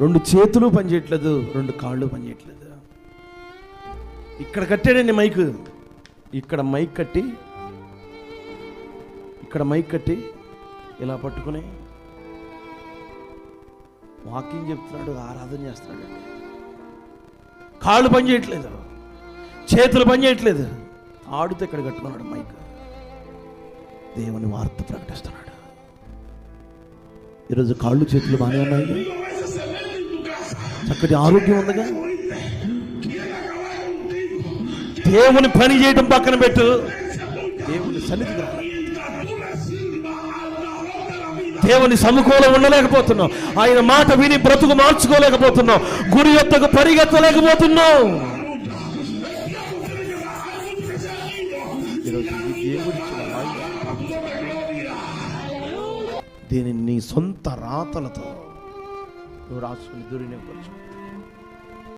రెండు చేతులు పనిచేయట్లేదు రెండు కాళ్ళు పనిచేయట్లేదు. ఇక్కడ కట్టాడండి మైక్. ఇక్కడ మైక్ కట్టి ఇక్కడ మైక్ కట్టి ఇలా పట్టుకుని వాకింగ్ చెప్తున్నాడు ఆరాధన చేస్తున్నాడు. కాళ్ళు పనిచేయట్లేదు చేతులు పని చేయట్లేదు ఆడుతూ ఇక్కడ కట్టుకున్నాడు మైక్. దేవుని వార్త ప్రకటిస్తున్నాడు. ఈరోజు కాళ్ళు చేతులు బాగానే ఉన్నాయి? చక్కటి ఆరోగ్యం ఉందిగా. దేవుని పని చేయడం పక్కన పెట్టు. దేవుని సన్నిధి దేవుని సమకూలం ఉండలేకపోతున్నావు. ఆయన మాట విని బ్రతుకు మార్చుకోలేకపోతున్నావు. గురి యొక్కకు పరిగెత్తలేకపోతున్నావు. సొంత రాతలతో దేవుడిచ్చిన వాయిదా దీనిని నీ సొంత రాతలతో నువ్వు రాసుకుని దుర్వినియోగపరచు